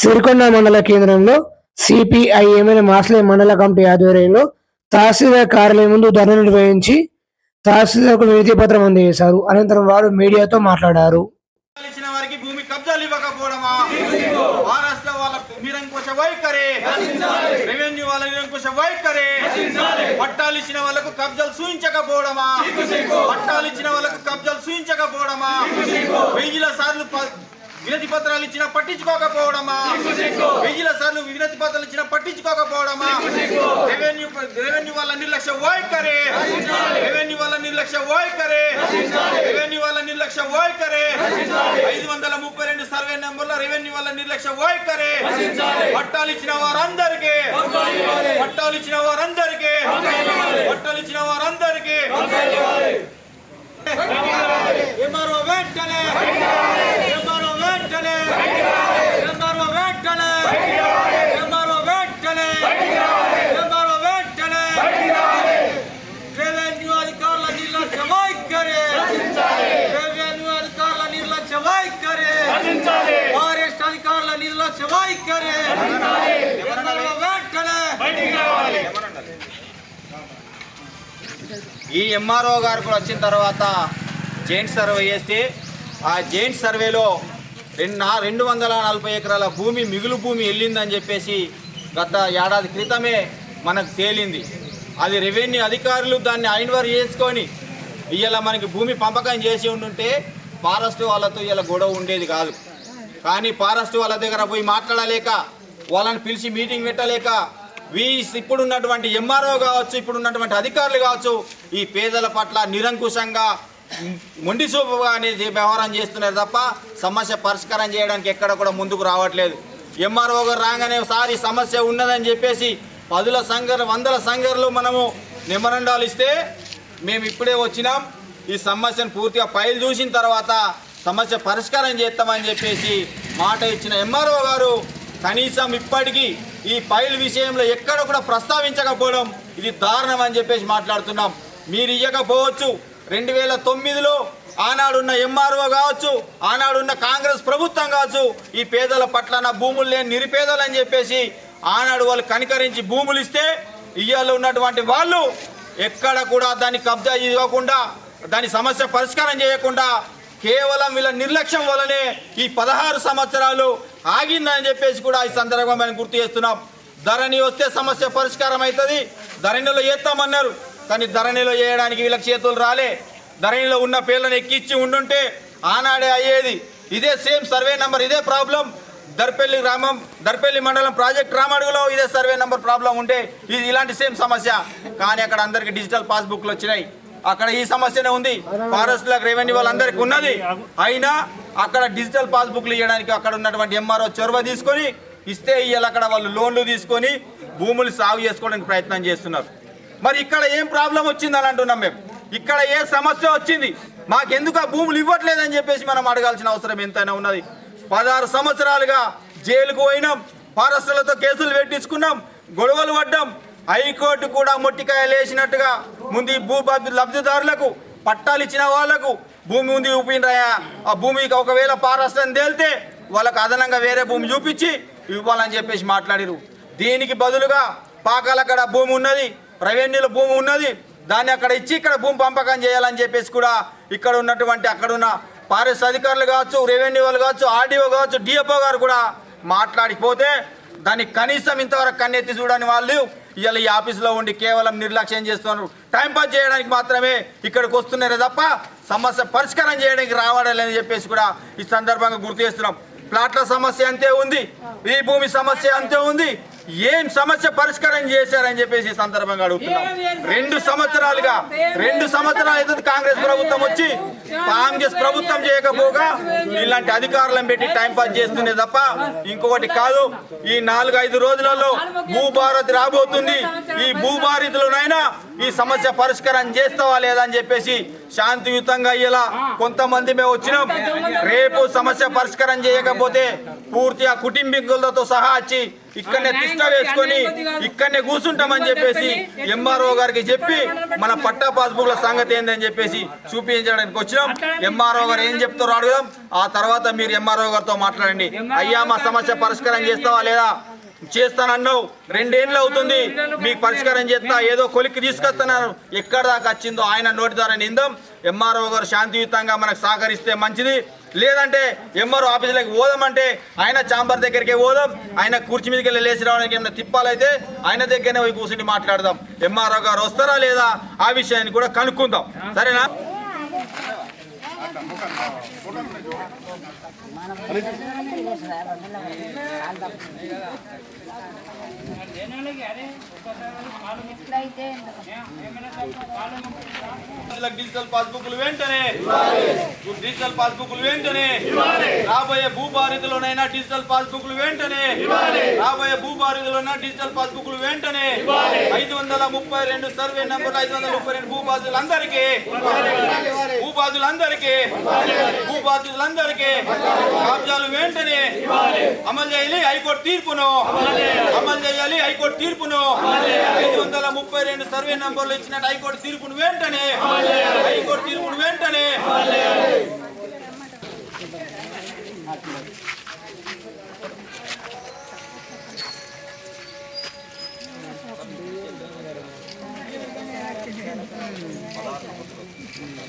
సిరికొండ మండల కేంద్రంలో సిపిఐఎంఎల్ మాస్లే మండల కమిటీ ఆధ్వర్యంలో తహసీల్దార్ కార్యాలయం ముందు ధర్నా నిర్వహించి తహసీల్దార్కు వినతి పత్రం అందజేశారు. అనంతరం వారు మీడియాతో మాట్లాడారు. భూమి కబ్జాలు ఇవ్వకపోవడమా? రెవెన్యూ వాళ్ళ నిరంకుశ వైఖరి. పట్టాలు ఇచ్చిన వాళ్ళకు కబ్జాలు సూచించకపోవడమా? పట్టాలు ఇచ్చిన వాళ్ళకు కబ్జాలు సూచించకపోవడమా? వెయ్యిల సార్లు వినతి పత్రాలు ఇచ్చిన పట్టించుకోకపోవడమా? వెయ్యిల సార్లు వినతి పత్రాలు ఇచ్చిన పట్టించుకోకపోవడమా? రెవెన్యూ రెవెన్యూ వాళ్ళ నిర్లక్ష్య వైఖరి రెవెన్యూ వాళ్ళ నిర్లక్ష్య వైఖరి రెవెన్యూ వాళ్ళ నిర్లక్ష్య వైఖరి ఐదు వందల ముప్పై రెండు సర్వే నెంబర్ల రెవెన్యూ వాళ్ళ నిర్లక్ష్య వైఖరి పట్టాలు ఇచ్చిన వారందరికీ. పట్టాలు ఇచ్చిన వారందరికీ. పట్టాలు ఇచ్చిన వారందరికీ. ఎంఆర్ఓ వెంటనే. వెంటనే. ఎంఆర్ఓ వెంటనే. ఎంఆర్ఓ వెంటనే. ఎంఆర్ఓ వెంటనే. రెవెన్యూ అధికారుల నిర్లక్ష్య వైఖరి. రెవెన్యూ అధికారుల నిర్లక్ష్య వైఖరి. ఫారెస్ట్ అధికారుల నిర్లక్ష్య వైఖరి. ఎంఆర్ఓ వెంటనే. ఈ ఎంఆర్ఓ గారు కూడా వచ్చిన తర్వాత జైంట్ సర్వే చేస్తే ఆ జైంట్ సర్వేలో రెండు రెండు వందల నలభై ఎకరాల భూమి మిగులు భూమి వెళ్ళిందని చెప్పేసి గత ఏడాది క్రితమే మనకు తేలింది. అది రెవెన్యూ అధికారులు దాన్ని ఐన్వర్ చేసుకొని ఇవాళ మనకి భూమి పంపకం చేసి ఉండుంటే ఫారెస్ట్ వాళ్ళతో ఇలా గొడవ ఉండేది కాదు. కానీ ఫారెస్ట్ వాళ్ళ దగ్గర పోయి మాట్లాడలేక వాళ్ళని పిలిచి మీటింగ్ పెట్టలేక వీ ఇప్పుడున్నటువంటి ఎంఆర్ఓ కావచ్చు ఇప్పుడున్నటువంటి అధికారులు కావచ్చు ఈ పేదల పట్ల నిరంకుశంగా మొండి చూపుగా అనేది వ్యవహారం చేస్తున్నారు తప్ప సమస్య పరిష్కారం చేయడానికి ఎక్కడ కూడా ముందుకు రావట్లేదు. ఎంఆర్ఓ గారు రాగానే సార్ ఈ సమస్య ఉన్నదని చెప్పేసి పదుల సంఘర్ వందల సంఘర్లు మనము నిమరండాలు ఇస్తే మేము ఇప్పుడే వచ్చినాం. ఈ సమస్యను పూర్తిగా పైలు చూసిన తర్వాత సమస్య పరిష్కారం చేస్తామని చెప్పేసి మాట ఇచ్చిన ఎంఆర్ఓ గారు కనీసం ఇప్పటికీ ఈ ఫైల్ విషయంలో ఎక్కడ కూడా ప్రస్తావించకపోవడం ఇది దారుణం అని చెప్పేసి మాట్లాడుతున్నాం. మీరు ఇవ్వకపోవచ్చు రెండు వేల తొమ్మిదిలో ఆనాడున్న ఎంఆర్ఓ కావచ్చు ఆనాడున్న కాంగ్రెస్ ప్రభుత్వం కావచ్చు ఈ పేదల పట్ల నా భూములు లేని నిరుపేదలు అని చెప్పేసి ఆనాడు వాళ్ళు కనికరించి భూములు ఇస్తే ఇయ్యాలో ఉన్నటువంటి వాళ్ళు ఎక్కడ కూడా దాన్ని కబ్జా ఇవ్వకుండా దాని సమస్య పరిష్కారం చేయకుండా కేవలం వీళ్ళ నిర్లక్ష్యం వల్లనే ఈ పదహారు సంవత్సరాలు ఆగిందని చెప్పేసి కూడా ఈ సందర్భంగా మనం గుర్తు చేస్తున్నాం. ధరణి వస్తే సమస్య పరిష్కారం అవుతుంది ధరణిలో చేస్తామన్నారు కానీ ధరణిలో చేయడానికి వీళ్ళకి చేతులు రాలే. ధరణిలో ఉన్న పేర్లను ఎక్కిచ్చి ఉండుంటే ఆనాడే అయ్యేది. ఇదే సేమ్ సర్వే నంబర్ ఇదే ప్రాబ్లం. దర్పల్లి గ్రామం దర్పల్లి మండలం ప్రాజెక్ట్ రామడుగులో ఇదే సర్వే నంబర్ ప్రాబ్లం ఉంటే ఇది ఇలాంటి సేమ్ సమస్య. కానీ అక్కడ అందరికి డిజిటల్ పాస్బుక్లు వచ్చినాయి. అక్కడ ఈ సమస్యనే ఉంది. ఫారెస్ట్లకు రెవెన్యూ వాళ్ళందరికీ ఉన్నది. అయినా అక్కడ డిజిటల్ పాస్బుక్లు ఇవ్వడానికి అక్కడ ఉన్నటువంటి ఎంఆర్ఓ చొరవ తీసుకొని ఇస్తే ఇవాళ అక్కడ వాళ్ళు లోన్లు తీసుకొని భూములు సాగు చేసుకోవడానికి ప్రయత్నం చేస్తున్నారు. మరి ఇక్కడ ఏం ప్రాబ్లం వచ్చిందని అంటున్నాం మేము. ఇక్కడ ఏ సమస్య వచ్చింది? మాకెందుకు ఆ భూములు ఇవ్వట్లేదని చెప్పేసి మనం అడగాల్సిన అవసరం ఎంతైనా ఉన్నది. పదహారు సంవత్సరాలుగా జైలుకు పోయినాం ఫారెస్టర్లతో కేసులు పెట్టించుకున్నాం గొడవలు పడ్డాం. హైకోర్టు కూడా మొట్టికాయలు వేసినట్టుగా ముందు ఈ భూ లబ్ధిదారులకు పట్టాలు ఇచ్చిన వాళ్ళకు భూమి ఉంది చూపినరాయా ఆ భూమికి ఒకవేళ పారస్తం తేలితే వాళ్ళకు అదనంగా వేరే భూమి చూపించి ఇవ్వాలని చెప్పేసి మాట్లాడిరు. దీనికి బదులుగా పాకాలక్కడ భూమి ఉన్నది. రెవెన్యూల భూమి ఉన్నది. దాన్ని అక్కడ ఇచ్చి ఇక్కడ భూమి పంపకం చేయాలని చెప్పేసి కూడా ఇక్కడ ఉన్నటువంటి అక్కడున్న ఫారెస్ట్ అధికారులు కావచ్చు రెవెన్యూ వాళ్ళు కావచ్చు ఆర్డీఓ కావచ్చు డిఎఫ్ఓ గారు కూడా మాట్లాడిపోతే దాన్ని కనీసం ఇంతవరకు కన్నెత్తి చూడని వాళ్ళు ఇవాళ ఈ ఆఫీసులో ఉండి కేవలం నిర్లక్ష్యం చేస్తున్నారు. టైం పాస్ చేయడానికి మాత్రమే ఇక్కడికి వస్తున్నారే తప్ప సమస్య పరిష్కారం చేయడానికి రావడాలని చెప్పేసి కూడా ఈ సందర్భంగా గుర్తు చేస్తున్నాం. ప్లాట్ల సమస్య అంతే ఉంది. ఈ భూమి సమస్య అంతే ఉంది. ఏం సమస్య పరిష్కారం చేశారని చెప్పేసి సందర్భంగా అడుగుతున్నాం. రెండు సంవత్సరాలుగా రెండు సంవత్సరాలు అయితే కాంగ్రెస్ ప్రభుత్వం వచ్చి కాంగ్రెస్ ప్రభుత్వం చేయకపోగా ఇలాంటి అధికారులను పెట్టి టైం పాస్ చేస్తుంది తప్ప ఇంకొకటి కాదు. ఈ నాలుగు ఐదు రోజులలో భూభారతి రాబోతుంది. ఈ భూభారతిలోనైనా ఈ సమస్య పరిష్కారం చేస్తావా లేదా అని చెప్పేసి శాంతియుతంగా ఇలా కొంతమంది మేము వచ్చినాం. రేపు సమస్య పరిష్కారం చేయకపోతే పూర్తిగా కుటుంబీకులతో సహా వచ్చి ఇక్కడనే తిష్ట వేసుకొని ఇక్కడనే కూర్చుంటామని చెప్పేసి ఎంఆర్ఓ గారికి చెప్పి మన పట్టా. పాస్బుక్ల సంగతి ఏందని చెప్పేసి చూపించడానికి వచ్చినాం. ఎంఆర్ఓ గారు ఏం చెప్తారో అడుగుదాం. ఆ తర్వాత మీరు ఎంఆర్ఓ గారితో మాట్లాడండి. అయ్యా మా సమస్య పరిష్కారం చేస్తావా లేదా? చేస్తానన్నావు. రెండేళ్ళు అవుతుంది. మీకు పరిష్కారం చేస్తా. ఏదో కొలిక్కి తీసుకొస్తున్నారు. ఎక్కడ దాకా వచ్చిందో ఆయన నోటి ద్వారా నిందాం. ఎంఆర్ఓ గారు శాంతియుతంగా మనకు సహకరిస్తే మంచిది. లేదంటే ఎంఆర్ఓ ఆఫీసులకు పోదామంటే ఆయన చాంబర్ దగ్గరికే పోదాం. ఆయన కుర్చీ మీదకి వెళ్ళి లేచి రావడానికి ఏమైనా తిప్పాలైతే ఆయన దగ్గరనే పోయి కూర్చుని మాట్లాడదాం. ఎంఆర్ఓ గారు వస్తారా లేదా? ఆ విషయాన్ని కూడా కనుక్కుందాం. సరేనా? డిజిటల్ పాస్బుక్లు వెంటనే. డిజిటల్ పాస్బుక్లు వెంటనే. రాబోయే భూభారతిలోనైనా డిజిటల్ పాస్బుక్లు వెంటనే. రాబోయే భూభారతిలోనైనా డిజిటల్ పాస్బుక్లు వెంటనే. ఐదు వందల ముప్పై రెండు సర్వే నెంబర్ ఐదు వందల ముప్పై రెండు భూబాధితులందరికీ భూబాధితులందరికీ భూబాధితులందరికీ కబ్జాలు వెంటనే అమలు చేయాలి హైకోర్టు తీర్పును. అమలు చేయాలి హైకోర్టు తీర్పును. ఐదు వందల ముప్పై రెండు సర్వే నంబర్లు ఇచ్చిన హైకోర్టు తీర్పును వెంటనే. హైకోర్టు తీర్పును వెంటనే. ఉంది.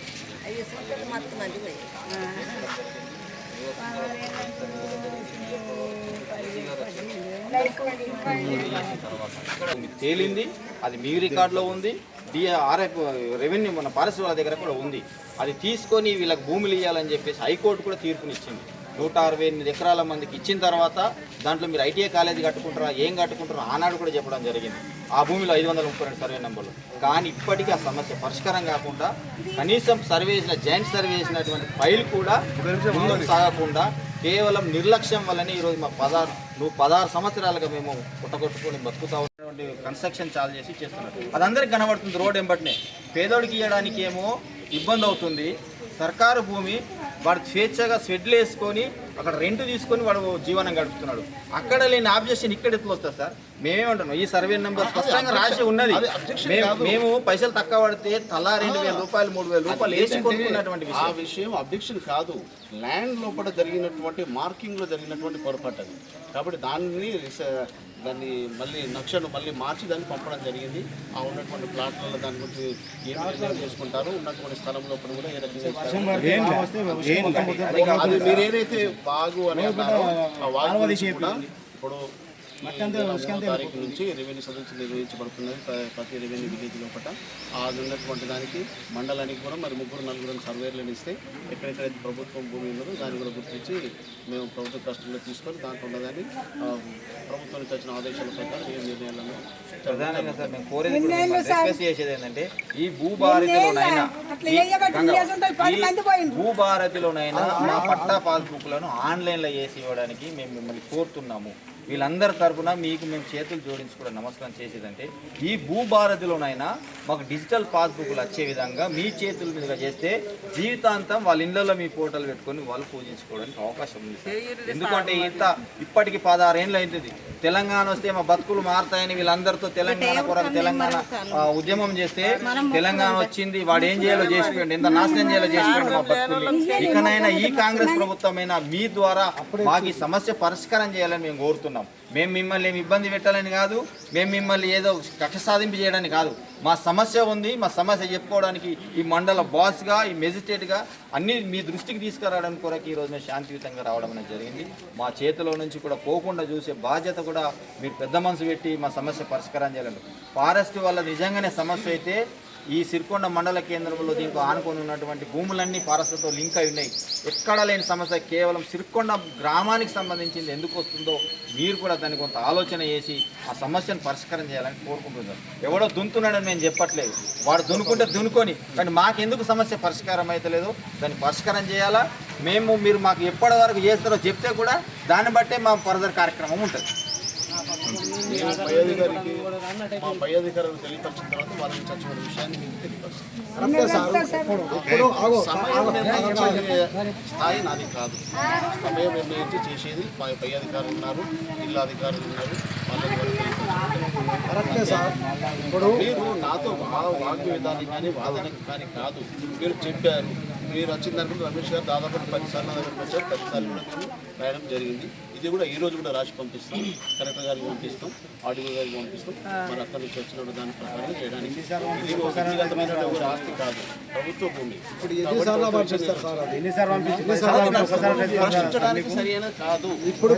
తేలింది అది మీ రికార్డులో ఉంది డి ఆర్ఎఫ్ రెవెన్యూ మన ఫారెస్ట్ దగ్గర కూడా ఉంది అది తీసుకొని వీళ్ళకి భూములు ఇవ్వాలని చెప్పేసి హైకోర్టు కూడా తీర్పునిచ్చింది నూట అరవై ఎనిమిది ఎకరాల మందికి ఇచ్చిన తర్వాత దాంట్లో మీరు ఐటీఐ కాలేజీ కట్టుకుంటారా ఏం కట్టుకుంటారో ఆనాడు కూడా చెప్పడం జరిగింది. ఆ భూమిలో ఐదు వందల ముప్పై రెండు సర్వే నెంబర్లు. కానీ ఇప్పటికీ ఆ సమస్య పరిష్కారం కాకుండా కనీసం సర్వే చేసిన జాయింట్ సర్వే చేసినటువంటి ఫైల్ కూడా ముందుకు సాగకుండా కేవలం నిర్లక్ష్యం వల్లనే ఈరోజు మా పదహారు నువ్వు పదహారు సంవత్సరాలుగా మేము పుట్టగొట్టుకొని బతుకుతా ఉన్నటువంటి కన్స్ట్రక్షన్ చాలు చేసి చేస్తున్నారు. అది అందరికి కనబడుతుంది రోడ్ ఎంబటినే పేదోడికి ఇవ్వడానికి ఏమో ఇబ్బంది అవుతుంది. సర్కారు భూమి వాడు స్వేచ్ఛగా షెడ్లు వేసుకొని అక్కడ రెంట్ తీసుకొని వాడు జీవనం గడుపుతున్నాడు. అక్కడ లేని ఆబ్జెక్షన్ ఇక్కడ ఎట్లా వస్తుంది సార్? మేమేమంటున్నాం ఈ సర్వే నెంబర్ స్పష్టంగా రాసి ఉన్నది. మేము- పైసలు తక్కువ పడితే తలా రెండు వేల రూపాయలు మూడు వేల రూపాయలు వేసి కొనుక్కున్నటువంటి ఆ విషయం. అబ్జెక్షన్ కాదు. ల్యాండ్ లోపల జరిగినటువంటి మార్కింగ్లో జరిగినటువంటి పొరపాటు అది. కాబట్టి దాన్ని దాన్ని మళ్ళీ నక్షను మళ్ళీ మార్చి దాన్ని పంపడం జరిగింది. ఆ ఉన్నటువంటి ప్లాట్లలో దాని గురించి ఏం నిర్ణయం చేసుకుంటారు? ఉన్నటువంటి స్థలం లోపల కూడా ఏ రకంగా. అది మీరు ఏదైతే బాగు అని అన్నారో ఆ వాగు గురించి కూడా ఇప్పుడు తారీఖు నుంచి రెవెన్యూ సదస్సు నిర్వహించబడుతున్నది. ప్ర- ప్రతి రెవెన్యూ విలేజ్ లోపల ఆ ఉన్నటువంటి దానికి మండలానికి కూడా మరి ముగ్గురు నలుగురు సర్వేలను ఇస్తే ఎక్కడెక్కడైతే ప్రభుత్వం భూమి ఉన్నదో దాన్ని కూడా గుర్తించి మేము ప్రభుత్వ కష్టంలో తీసుకొని దాంట్లో ఉన్నదాన్ని ఆ, ప్రభుత్వం నుంచి వచ్చిన ఆదేశాల ప్రకారం ఏ నిర్ణయాలను ప్రధానంగా సార్ మేము కోరేది రిక్వెస్ట్ చేసేది ఏంటంటే ఈ భూభారతిలోనైనా భూభారతిలోనైనా మా పట్టా పాస్బుక్లను ఆన్లైన్లో వేసి ఇవ్వడానికి మేము మిమ్మల్ని కోరుతున్నాము. వీళ్ళందరి తరపున మీకు మేము చేతులు జోడించి కూడా నమస్కారం చేసేదంటే ఈ భూభారతిలోనైనా మాకు డిజిటల్ పాస్బుక్లు వచ్చే విధంగా మీ చేతుల మీదుగా చేస్తే జీవితాంతం వాళ్ళ ఇళ్ళలో మీ ఫోటోలు పెట్టుకొని వాళ్ళు పూజించుకోవడానికి అవకాశం ఉంది. ఎందుకంటే ఇంత ఇప్పటికి పదహారు ఏళ్ళు అయింది. తెలంగాణ వస్తే మా బతుకులు మారుతాయని వీళ్ళందరితో తెలంగాణ కొరకు తెలంగాణ ఉద్యమం చేస్తే తెలంగాణ వచ్చింది వాడు ఏం చేయాలో చేసిపోయింది ఎంత నాశనం చేయాలో చేసిపోయింది మా బతుకుల్ని ఇకనైనా ఈ కాంగ్రెస్ ప్రభుత్వమైనా మీ ద్వారా మాకు ఈ సమస్య పరిష్కారం చేయాలని మేము కోరుతున్నాం. మేము మిమ్మల్ని ఏమి ఇబ్బంది పెట్టాలని కాదు మేము మిమ్మల్ని ఏదో కక్ష సాధింపు చేయడానికి కాదు మా సమస్య ఉంది మా సమస్య చెప్పుకోవడానికి ఈ మండల బాస్గా ఈ మెజిస్ట్రేట్గా అన్ని మీ దృష్టికి తీసుకురావడానికి కొరకు ఈరోజు మేము శాంతియుతంగా రావడం అనేది జరిగింది. మా చేతిలో నుంచి కూడా పోకుండా చూసే బాధ్యత కూడా మీరు పెద్ద మనసు పెట్టి మా సమస్య పరిష్కారం చేయాలండి ఫారెస్ట్ వల్ల నిజంగానే సమస్య అయితే ఈ సిరికొండ మండల కేంద్రంలో దీనికి ఆనుకొని ఉన్నటువంటి భూములన్నీ పారసతో లింక్ అయి ఉన్నాయి. ఎక్కడా లేని సమస్య కేవలం సిరికొండ గ్రామానికి సంబంధించింది ఎందుకు వస్తుందో మీరు కూడా దాన్ని కొంత ఆలోచన చేసి ఆ సమస్యను పరిష్కారం చేయాలని కోరుకుంటున్నారు. ఎవడో దున్నుతున్నాడని మేము చెప్పట్లేదు. వాడు దున్నుకుంటే దున్నుకొని కానీ మాకెందుకు సమస్య పరిష్కారం అవుతలేదు దాన్ని పరిష్కారం చేయాలా? మేము మీరు మాకు ఎప్పటి వరకు చేస్తారో చెప్తే కూడా దాన్ని బట్టే మా ఫర్దర్ కార్యక్రమం ఉంటుంది. నేను పై అధికారికి మా పై అధికారులకు తెలియపరిచిన తర్వాత వాళ్ళని విషయాన్ని మీకు తెలియపరుస్తాను సమయం నిర్ణయించే స్థాయి నాది కాదు. సమయం నిర్ణయించి చేసేది మా పై అధికారులు ఉన్నారు జిల్లా అధికారులు ఉన్నారు. కరెక్టే సార్. ఇప్పుడు మీరు నాతో మా వాగ్విధానం కానీ వాదనకి కానీ కాదు. మీరు చెప్పారు. మీరు వచ్చిన దానికి రమేష్ గారు దాదాపు పదిసార్లు నా దగ్గరకు వచ్చారు పదిసార్లు కూడా మేము రాయడం జరిగింది. ఇది కూడా ఈ రోజు కూడా రాసి పంపిస్తాం. కలెక్టర్ గారికి పంపిస్తాం ఆడియో గారికి పంపిస్తాం. మరి అక్కడి నుంచి వచ్చిన దాని ప్రకారం చేయడానికి ఇది ఒక వ్యక్తిగతమైన ఒక ఆస్తి కాదు. ప్రభుత్వ భూమి. ప్రశ్నించడానికి సరైన కాదు. ఇప్పుడు